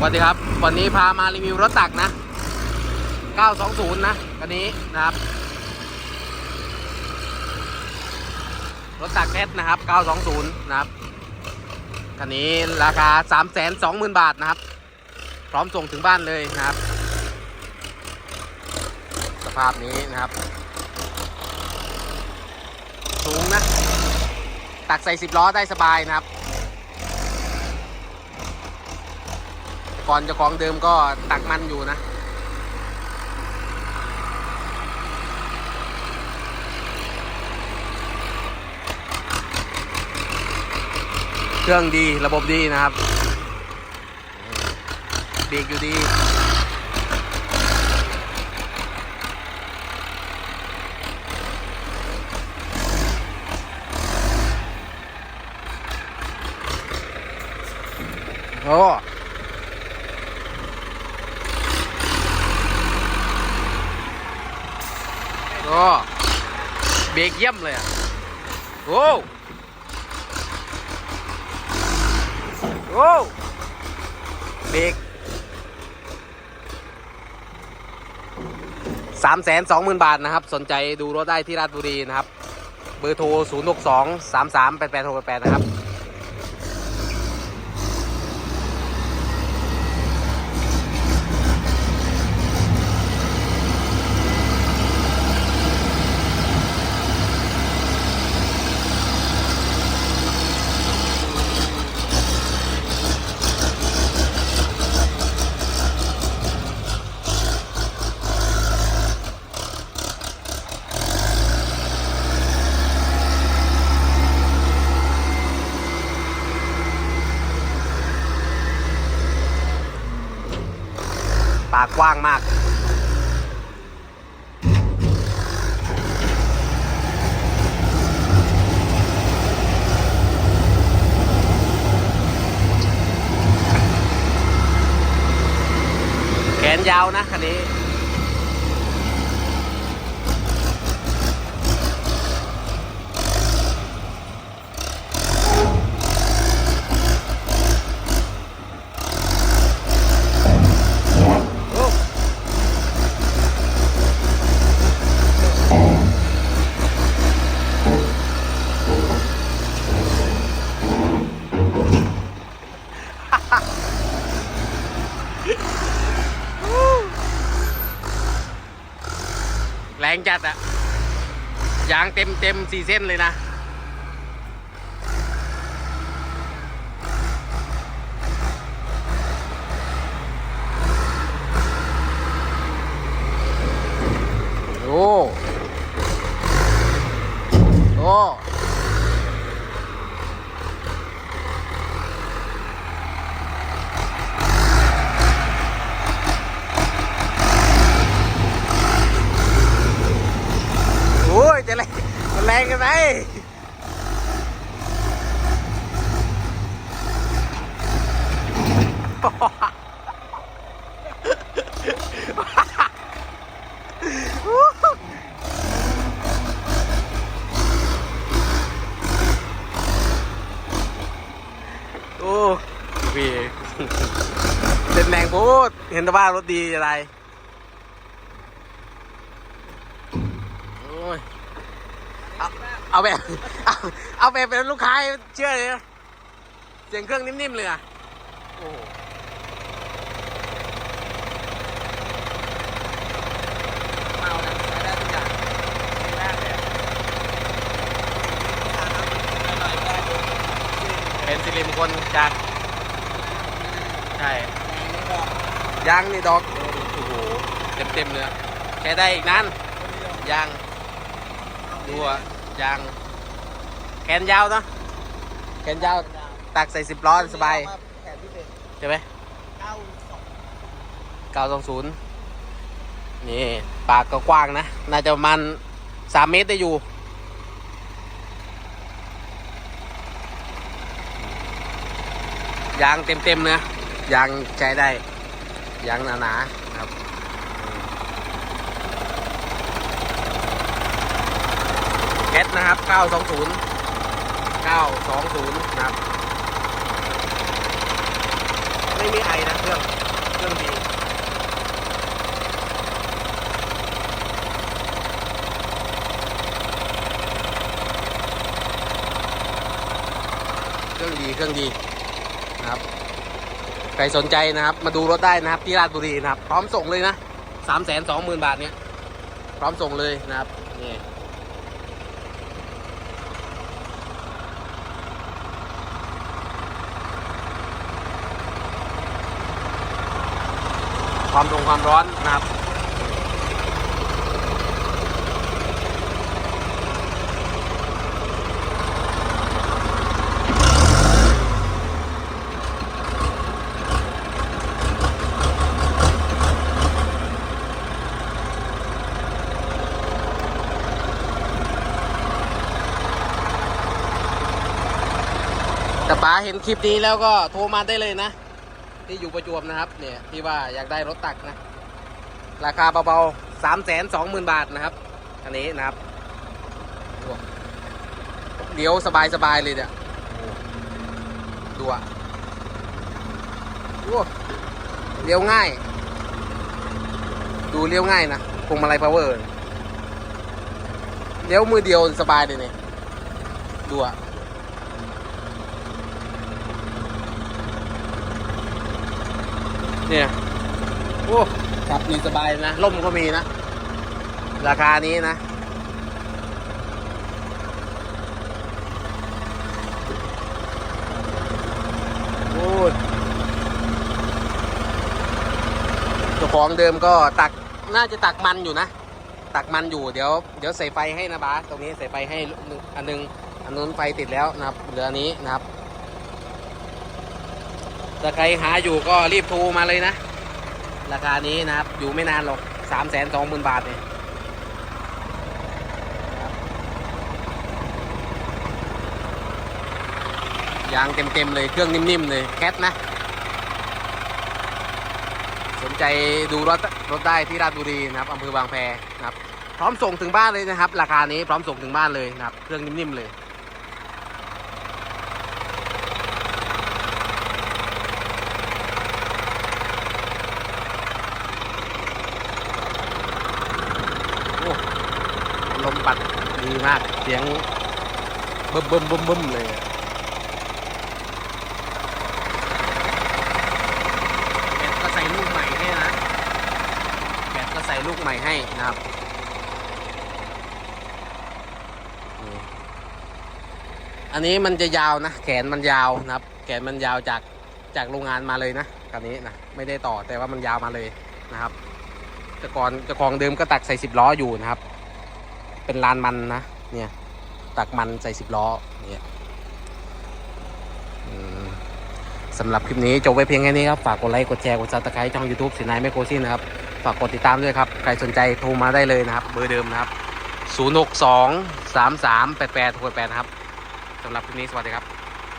สวัสดีครับ วันนี้พามารีวิวรถตักนะ 920 นะคันนี้นะครับ รถตักแคทนะครับ 920 นะครับคันนี้ราคา 320,000 บาทนะครับ พร้อมส่งถึงบ้านเลยนะครับ สภาพนี้นะครับ สูงนะ ตักใส่ 10 ล้อได้สบายนะครับ ก่อนจ้าของเดิมก็ตักมันอยู่นะ เครื่องดีระบบดีนะครับเบรกอยู่ดีโอ้ โอ้เบรกเยี่ยมเลยอะโอ้โอ้เบรกสามแสนสองหมื่นบาทนะครับ สนใจดูรถได้ที่ราชบุรีนะครับ เบอร์โทร 0 6 2 3 3 8 8 6 8 นะครับากว้างมาก แขนยาวนะคันนี้ งจัดอะยางเต็มเต็มสี่เส้นเลยนะโอ้โอ้โอ้ยจะแรงมันแรงกันไหม โอ้พี่เต็มแรงพูดเห็นแต่ว่ารถดีอะไร โอ้ย เอาเอาแบบเอาเอาแบบเป็นลูกค้าเชื่อเลยนะเสียงเครื่องนิ่มๆเลยอะโอ้โห เมานะใช้ได้ทุกอย่างดีมากเลยอะอร่อยได้ดู เป็นสิ ริมคลจากใช่แรงนี่ก็ยางนี่ดอกโอ้โหเต็มๆเลยแค่ได้อีกนั้นยางดูอะยางแขนยาวเนอะแขนยาวตักใส่สิบล้อสบายใช่ไหมเก้าสองเก้าสองศูนย์นี่ปากก็กว้างนะ น่าจะประมาณสามเมตรได้อยู่ ยางเต็มๆเนะยางใช้ได้ยางหนาๆนะครับแคทนะครับ 920 920 นะครับ ไม่มีไอนะเครื่องเครื่องดีเครื่องดีเครื่องดี ใครสนใจนะครับ มาดูรถได้นะครับ ที่ราชบุรีนะครับ พร้อมส่งเลยนะสามแสนสองหมื่นบาทเนี่ยพร้อมส่งเลยนะครับนี่ความตรงความร้อนนะครับ ป๋าเห็นคลิปนี้แล้วก็โทรมาได้เลยนะ ที่อยู่ประจวบนะครับ เนี่ยที่ว่าอยากได้รถตักนะ ราคาเบาๆสามแสนสองหมื่นบาทนะครับ อันนี้นะครับเดี๋ยวสบายๆเลยเนี่ยดูอะโอ้เลี้ยวง่าย ดูเลี้ยวง่ายนะพวงมาลัยพาวเวอร์เลี้ยวมือเดียวสบายเลยเนี่ยดูอะ เนี่ย โอ้ขับนี่สบายนะล่มก็มีนะ ราคานี้นะ โอ้ยเจ้าของเดิมก็ตักน่าจะตักมันอยู่นะ ตักมันอยู่เดี๋ยวเดี๋ยวใส่ไฟให้นะบาสตรงนี้ใส่ไฟให้อันหนึงอันนู้นไฟติดแล้วนะครับเหลืออันนี้นะครับ ถ้าใครหาอยู่ก็รีบโทรมาเลยนะ ราคานี้นะครับ อยู่ไม่นานหรอกสามแสนสองหมื่นบาทเนี่ยยางเต็มๆเลยเครื่องนิ่มๆเลยแคทนะ สนใจดูรถรถได้ที่ราชบุรีนะครับอำเภอบางแพนะครับ พร้อมส่งถึงบ้านเลยนะครับ ราคานี้พร้อมส่งถึงบ้านเลยนะครับ เครื่องนิ่มๆเลย โอ้ลม ปัดดีมากเสียงบิ่มบิ่มบิ่มบิ่มเลยแบตก็ใส่ลูกใหม่ให้นะแบตก็ใส่ลูกใหม่ให้นะครับอันนี้มันจะยาวนะ แขนมันยาวนะครับ แขนมันยาวจากจากโรงงานมาเลยนะคันนี้นะไม่ได้ต่อแต่ว่ามันยาวมาเลยนะครับแต่ก่อนเจ้าของเดิมก็ตักใส่สิบล้ออยู่นะครับ เป็นลานมันนะเนี่ยตักมันใส่สิบล้อเนี่ยสำหรับคลิปนี้จบไว้เพียงแค่นี้ครับ ฝากกดไลค์กดแชร์กดซับสไครต์ช่อง YouTube สินายแมโคซี่นะครับ ฝากกดติดตามด้วยครับ ใครสนใจโทรมาได้เลยนะครับ เบอร์เดิมนะครับ 062 33 88 68ครับสำหรับคลิปนี้สวัสดีครับ